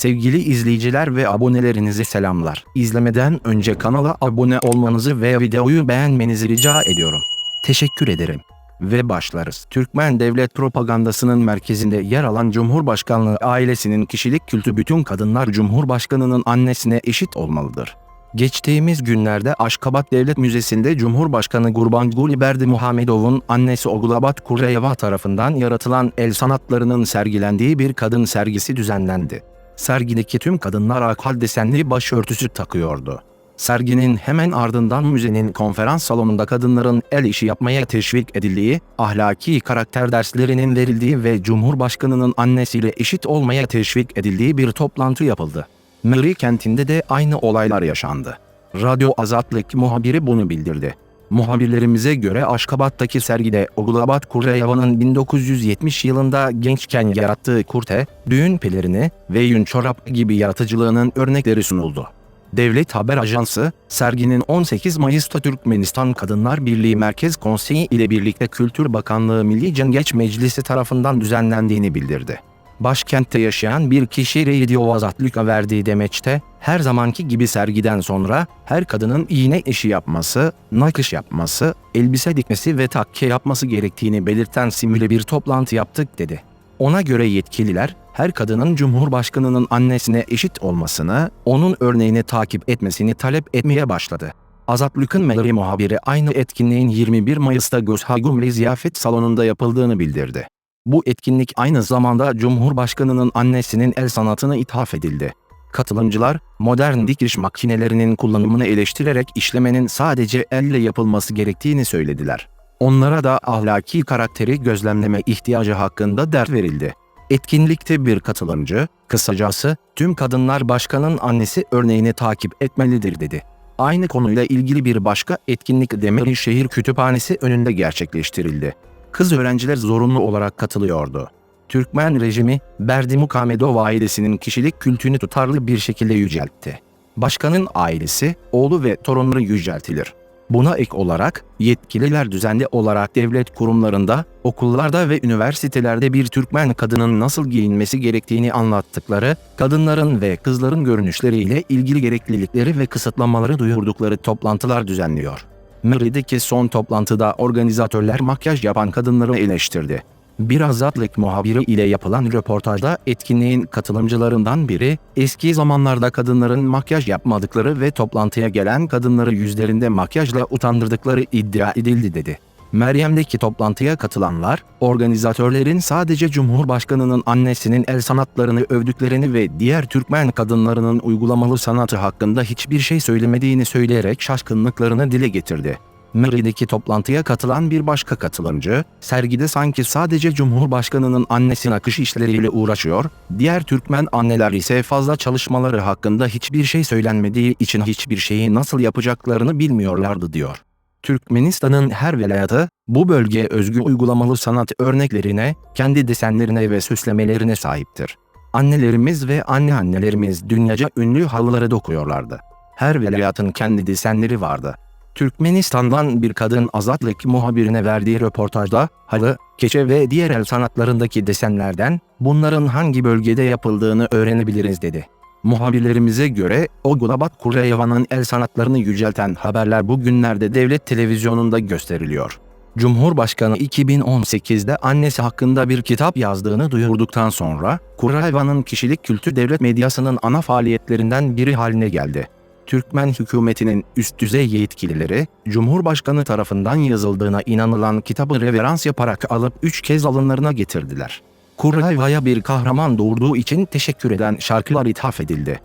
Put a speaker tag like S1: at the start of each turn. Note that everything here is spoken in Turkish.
S1: Sevgili izleyiciler ve abonelerinizi selamlar. İzlemeden önce kanala abone olmanızı ve videoyu beğenmenizi rica ediyorum. Teşekkür ederim. Ve başlarız. Türkmen devlet propagandasının merkezinde yer alan Cumhurbaşkanlığı ailesinin kişilik kültü bütün kadınlar Cumhurbaşkanının annesine eşit olmalıdır. Geçtiğimiz günlerde Aşkabat Devlet Müzesi'nde Cumhurbaşkanı Gurbanguly Berdi Muhammedov'un annesi Ogulabat Kureyeva tarafından yaratılan el sanatlarının sergilendiği bir kadın sergisi düzenlendi. Sergideki tüm kadınlar akal desenli başörtüsü takıyordu. Serginin hemen ardından müzenin konferans salonunda kadınların el işi yapmaya teşvik edildiği, ahlaki karakter derslerinin verildiği ve Cumhurbaşkanının annesiyle eşit olmaya teşvik edildiği bir toplantı yapıldı. Meri kentinde de aynı olaylar yaşandı. Radyo Azatlık muhabiri bunu bildirdi. Muhabirlerimize göre Aşkabat'taki sergide Ogulabat Kureyeva'nın 1970 yılında gençken yarattığı kurte, düğün pelerini ve yün çorap gibi yaratıcılığının örnekleri sunuldu. Devlet Haber Ajansı, serginin 18 Mayıs'ta Türkmenistan Kadınlar Birliği Merkez Konseyi ile birlikte Kültür Bakanlığı Milli Cengeç Meclisi tarafından düzenlendiğini bildirdi. Başkentte yaşayan bir kişi Radio Azatlık'a verdiği demeçte, her zamanki gibi sergiden sonra her kadının iğne işi yapması, nakış yapması, elbise dikmesi ve takke yapması gerektiğini belirten simüle bir toplantı yaptık dedi. Ona göre yetkililer, her kadının Cumhurbaşkanının annesine eşit olmasını, onun örneğini takip etmesini talep etmeye başladı. Azatlık'ın Melari muhabiri aynı etkinliğin 21 Mayıs'ta Gözhagumli Ziyafet Salonu'nda yapıldığını bildirdi. Bu etkinlik aynı zamanda Cumhurbaşkanının annesinin el sanatına ithaf edildi. Katılımcılar, modern dikiş makinelerinin kullanımını eleştirerek işlemenin sadece elle yapılması gerektiğini söylediler. Onlara da ahlaki karakteri gözlemleme ihtiyacı hakkında dert verildi. Etkinlikte bir katılımcı, kısacası tüm kadınlar başkanın annesi örneğini takip etmelidir dedi. Aynı konuyla ilgili bir başka etkinlik Demir Şehir Kütüphanesi önünde gerçekleştirildi. Kız öğrenciler zorunlu olarak katılıyordu. Türkmen rejimi Berdi Mukamedov ailesinin kişilik kültünü tutarlı bir şekilde yüceltti. Başkanın ailesi, oğlu ve torunları yüceltilir. Buna ek olarak yetkililer düzenli olarak devlet kurumlarında, okullarda ve üniversitelerde bir Türkmen kadının nasıl giyinmesi gerektiğini anlattıkları, kadınların ve kızların görünüşleriyle ilgili gereklilikleri ve kısıtlamaları duyurdukları toplantılar düzenliyor. Meri'deki son toplantıda organizatörler makyaj yapan kadınları eleştirdi. Bir azatlık muhabiri ile yapılan röportajda etkinliğin katılımcılarından biri, eski zamanlarda kadınların makyaj yapmadıkları ve toplantıya gelen kadınları yüzlerinde makyajla utandırdıkları iddia edildi dedi. Meryem'deki toplantıya katılanlar, organizatörlerin sadece Cumhurbaşkanının annesinin el sanatlarını övdüklerini ve diğer Türkmen kadınlarının uygulamalı sanatı hakkında hiçbir şey söylemediğini söyleyerek şaşkınlıklarını dile getirdi. Meri'deki toplantıya katılan bir başka katılımcı, sergide sanki sadece Cumhurbaşkanının annesi nakış işleriyle uğraşıyor, diğer Türkmen anneler ise fazla çalışmaları hakkında hiçbir şey söylenmediği için hiçbir şeyi nasıl yapacaklarını bilmiyorlardı diyor. Türkmenistan'ın her velayatı bu bölgeye özgü uygulamalı sanat örneklerine, kendi desenlerine ve süslemelerine sahiptir. Annelerimiz ve anneannelerimiz dünyaca ünlü halıları dokuyorlardı. Her velayatın kendi desenleri vardı. Türkmenistan'dan bir kadın azatlık muhabirine verdiği röportajda halı, keçe ve diğer el sanatlarındaki desenlerden bunların hangi bölgede yapıldığını öğrenebiliriz dedi. Muhabirlerimize göre o Gulabat Kureyeva'nın el sanatlarını yücelten haberler bugünlerde devlet televizyonunda gösteriliyor. Cumhurbaşkanı 2018'de annesi hakkında bir kitap yazdığını duyurduktan sonra Kureyeva'nın kişilik kültü devlet medyasının ana faaliyetlerinden biri haline geldi. Türkmen hükümetinin üst düzey yetkilileri, Cumhurbaşkanı tarafından yazıldığına inanılan kitabı reverans yaparak alıp üç kez alınlarına getirdiler. Kurayva'ya bir kahraman doğurduğu için teşekkür eden şarkılar ithaf edildi.